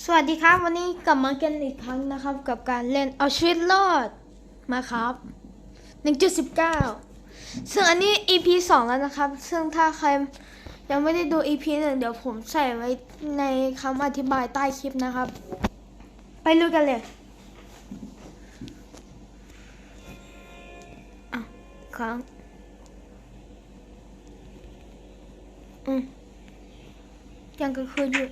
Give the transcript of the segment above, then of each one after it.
สวัสดีครับ วันนี้กลับมากันอีกครั้งนะครับ กับการเล่นเอาชีวิตรอดมาครับ 1.19 ซึ่งอันนี้ EP 2 แล้วนะครับ ซึ่งถ้าใครยังไม่ได้ดู EP 1 เดี๋ยวผมใส่ไว้ในคำอธิบายใต้คลิปนะครับ ไปลุยกันเลยอะครั้งอืมยังก็คืออยู่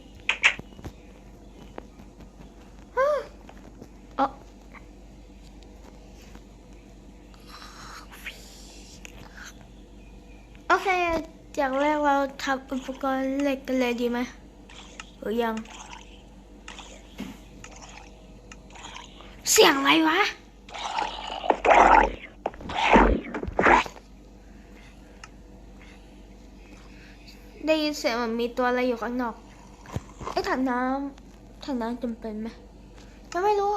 เออโอเค จากแรก เราทำอุปกรณ์เหล็กกันเลยดีไหมหรือยัง เสียงอะไรวะ ได้ยินเสียงเหมือนมีตัวอะไรอยู่ข้างนอกไอ้ถังน้ำถังน้ำจำเป็นไหมไม่รู้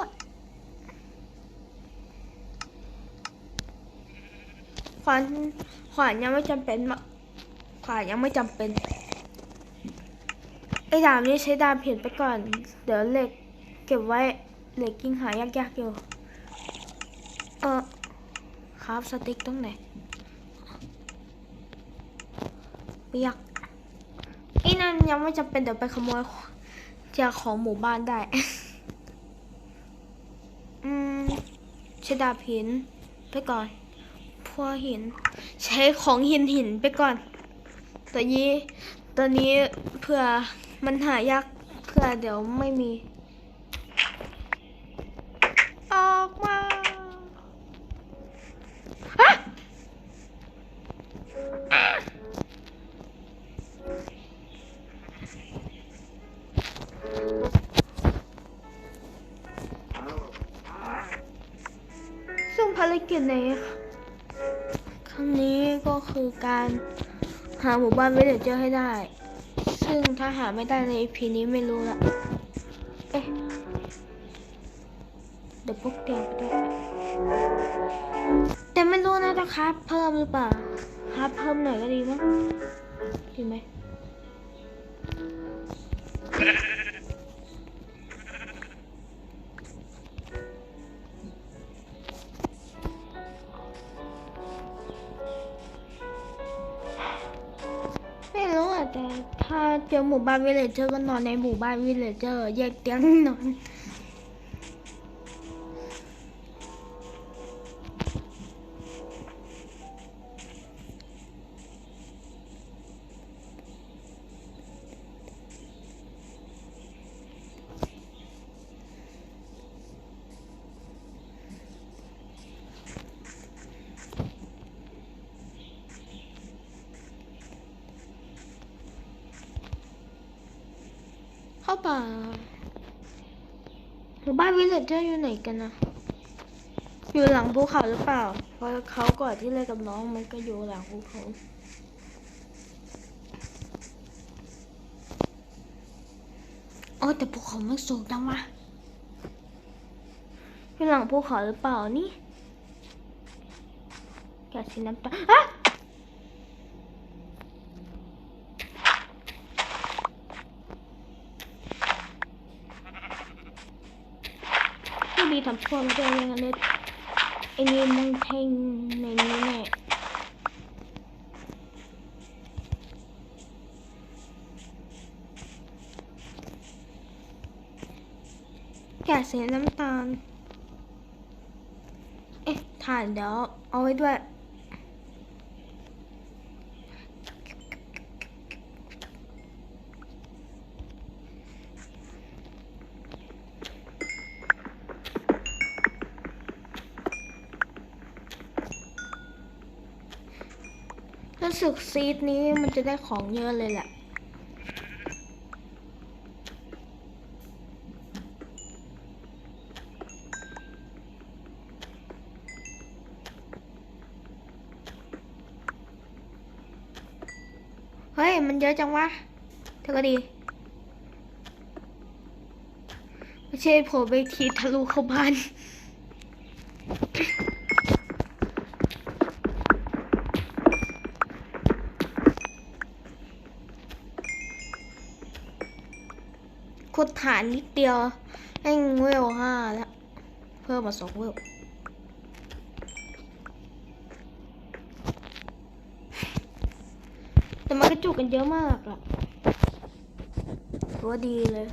ขวานขวานยังไม่จำเป็นมะข วานยังไม่จำเป็น ไอ้ดาบนี้ใช้ดาบเห็นไปก่อน เดี๋ยวเหล็กเก็บไว้เหล็กยิ่งหายากๆอยู่ เออครับสติ๊กตรงไหนเปียกไอ้นั่นยังไม่จำเป็นเดี๋ยวไปขโมยจากของหมู่บ้านได้ อืมใช้ดาบหินไปก่อนพัวหิน ใช้ของหินหินไปก่อน ตอนนี้ตอนนี้เผื่อมันหายากเผื่อเดี๋ยวไม่มี ออกมาฮะซึ่งภารกิจในครั้งนี้ก็คือการ หาหมู่บ้านไม่เลจเจอให้ได้ ซึ่งถ้าหาไม่ได้ในพีนี้ไม่รู้ละเอ๊ะเดี๋ยวพวกเตียงไปด้วยแต่ไม่รู้นะจะครับเพิ่มหรือเปล่าครับเพิ่มหน่อยก็ดีมั้งดีไหม มู่บ้านวิลเลจเจอร์ก็นอนในหมู่บ้านวิลเลจเจอร์แยกเตียงนอนาป่าหมู่บ้านวิลเลจเจอร์อยู่ไหนกันนะอยู่หลังภูเขาหรือเปล่า เพราะเขาก่อนที่เล่นกับน้องมันก็อยู่หลังภูเขาโอ้แต่ภูเขามันสูงจังวะอยู่หลังภูเขาหรือเปล่านี่แกสีน้ำตาลอะ พี่ทำช่วงด้วยยังไงเนี่ยไอ้นี่มันเพ่งในนี้แน่แกะสียน้ำตาล เอ๊ะถ่านเดี๋ยวเอาไว้ด้วย รู้ สึกซีดนี้มันจะได้ของเยอะเลยแหละ เฮ้ย มันเยอะจังวะเธอก็ดีไม่ใช่โผล่ไปทีทะลุเข้าบ้าน โคตรทขาดนิดเดียวให้เวลห้าแล้ว เพิ่มมาสองเวลแต่มันกระจุกกันเยอะมากอะถือว่าดีเลย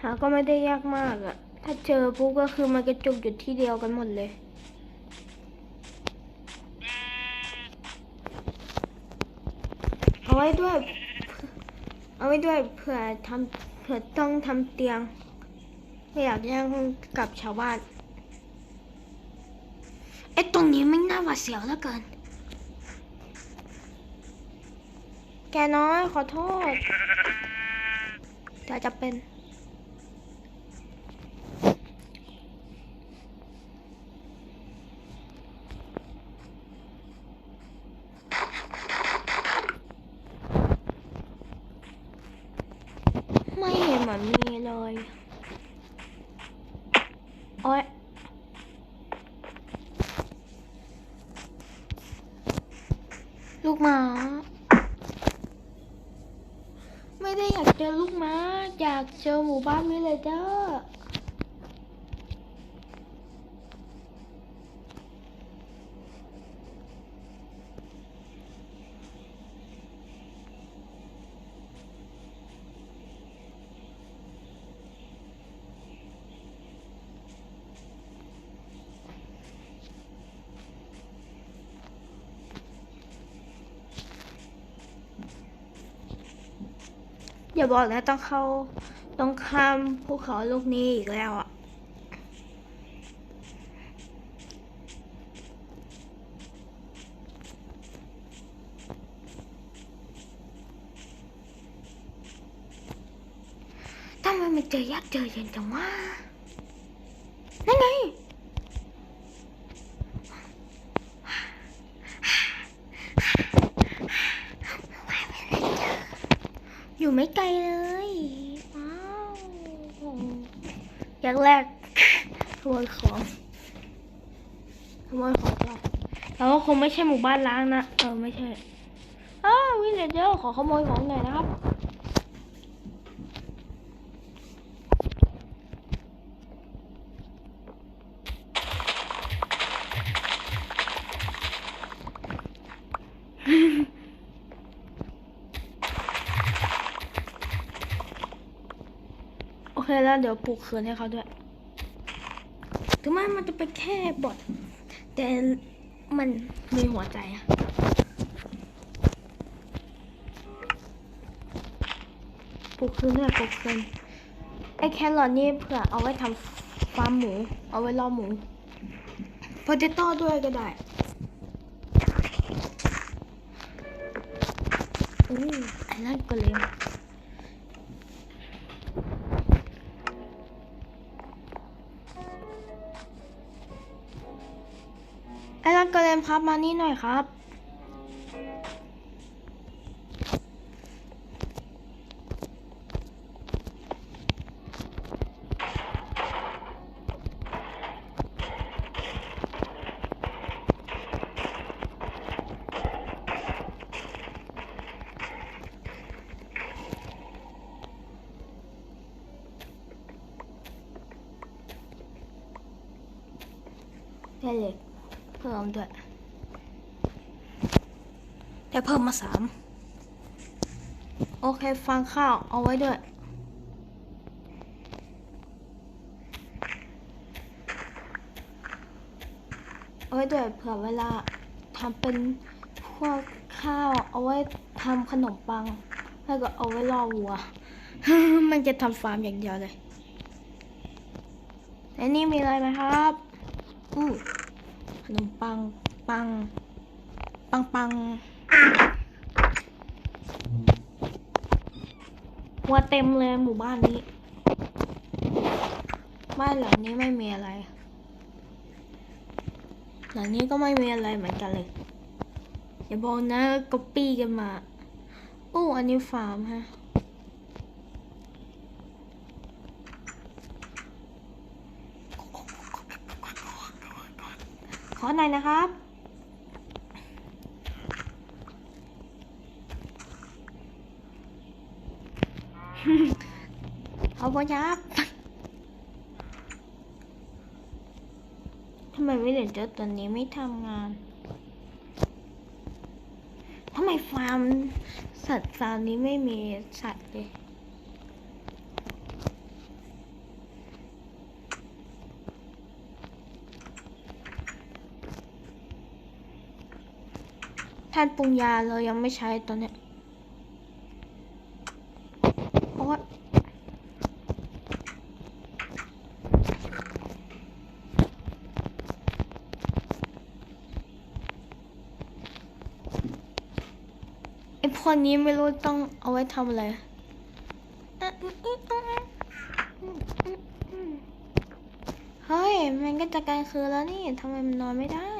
หาก็ไม่ได้ยากมากอะถ้าเจอปุ๊บก็คือมันกระจุกอยู่ที่เดียวกันหมดเลยเอาไว้ด้วย เอาไว้ด้วยเผื่อทำเผื่อต้องทำเตียง ไม่อยากแย่งกับชาวบ้านไอ้ตรงนี้ไม่น่าหวาดเสียวแล้วเกิน แกน้อยขอโทษแต่จะเป็น ไม่เห็นเหมือนมีเลย โอ๊ย ลูกหมา ไม่ได้อยากเจอลูกม้า อยากเจอหมู่บ้านวิลเลเจอร์ อย่าบอกนะต้องเข้าต้องข้ามภูเขาลูกนี้อีกแล้วอะทำไมมันเจอยากเจอเย็นจังวะนั่นไง อยู่ ไม่ไกลเลย ว้าวอย่างแรกขโมยของขโมยของก่อนแต่ว่าคงไม่ใช่หมู่บ้านล้างนะ เออ ไม่ใช่อ้าววิลเลเจอร์ขอขโมยของหน่อยนะครับ โอ เดี๋ยวปลูกเขือนให้เขาด้วย ถึงแม้มันจะเป็นแค่บอทแต่มันมีหัวใจอะปลูกเคืนด้วยปลูกเคืนไอ้แครอทนี่เผื่อเอาไว้ทำฟาร์มหมู เอาไว้ล่อหมูโพเตโต้ด้วยก็ได้อู้ไอ้นั่นก็เลย กระเลมครับมานี่หน่อยครับได้ เพิ่มด้วยแต่เพิ่มมาสามโอเคฟังข้าวเอาไว้ด้วย เอาไว้ด้วยเผื่อเวลาทำเป็นพวกข้าวเอาไว้ทำขนมปัง แล้วก็เอาไว้ล่อวัว มันจะทำฟาร์มอย่างเดียวเลยอันนี้มีอะไรไหมครับอู้ นมปัง ปัง ปังปังวัวเต็มเลยหมู่บ้านนี้ บ้านหลังนี้ไม่มีอะไร หลังนี้ก็ไม่มีอะไรเหมือนกันเลย อย่าบอกนะก๊อปปี้กันมา โอ้ อันนี้ฟาร์มฮะ ขอหน่อยนะครับ เอาพยับทำไมวิลเลจเจอร์ตัวนี้ไม่ทำงานทำไมฟาร์มสัตว์ฟาร์มนี้ไม่มีสัตว์เลย ท่านปรุงยาเรายังไม่ใช้ตัวเนี้ยโอ๊ยไอพวกนี้ไม่รู้ต้องเอาไว้ทำอะไรเฮ้ย มันก็จะกลางคืนแล้วนี่ทำไมมันนอนไม่ได้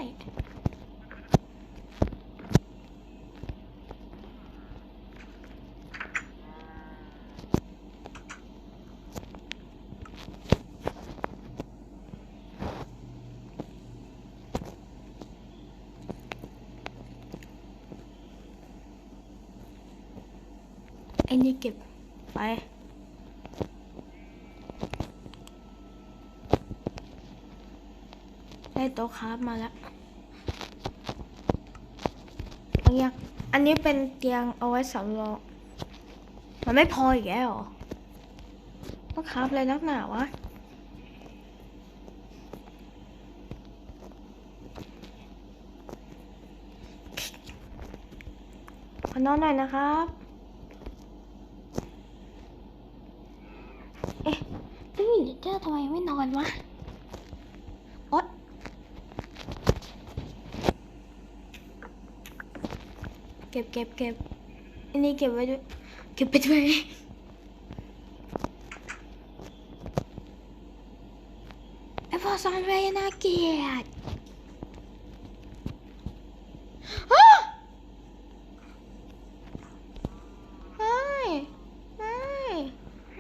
ไอ้นี่เก็บไปได้โต๊ะคราฟมาแล้วเอายังอันนี้เป็นเตียงเอาไว้สำรอง มันไม่พออีกแล้วหรอต้องคราฟอะไรนักหนาวะขอนอนหน่อยนะครับ เอ๊ะนี่เจ้าทำไมไม่นวะโอ๊ยเก็บเก็บเก็บอันนี้เก็บไว้ด้วย เก็บไปด้วยไอพอซอนเรย์น่าเกลียดาไม่ไม่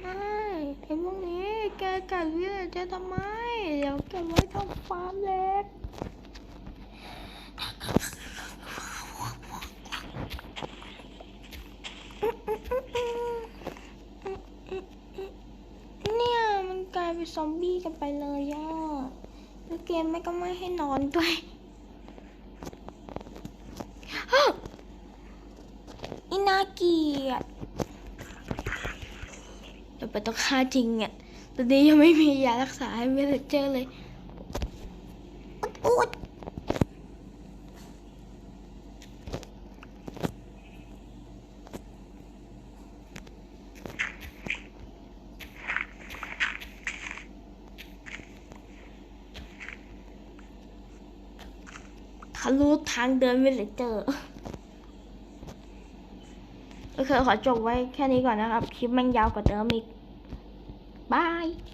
ไม่ไอพวกนี้แกกัดวิลจะทำไม เดี๋ยวเก็บไว้ทำ ฟาร์มเล็กเนี่ยมันกลายเป็นซอมบี้กันไปเลยอะแล้วเกมไม่ก็ไม่ให้นอนด้วยอ้าวอีนาเกียดเดี๋ยวไปต้องฆ่าจริงอะตอนนี้ยังไม่มียารักษาให้เวลเจอร์เลยอุดอุดทะ ลุทางเดินเวลเจอร์โอเคขอจบไว้แค่นี้ก่อนนะครับ คลิปมันยาวกว่าเดิมอีก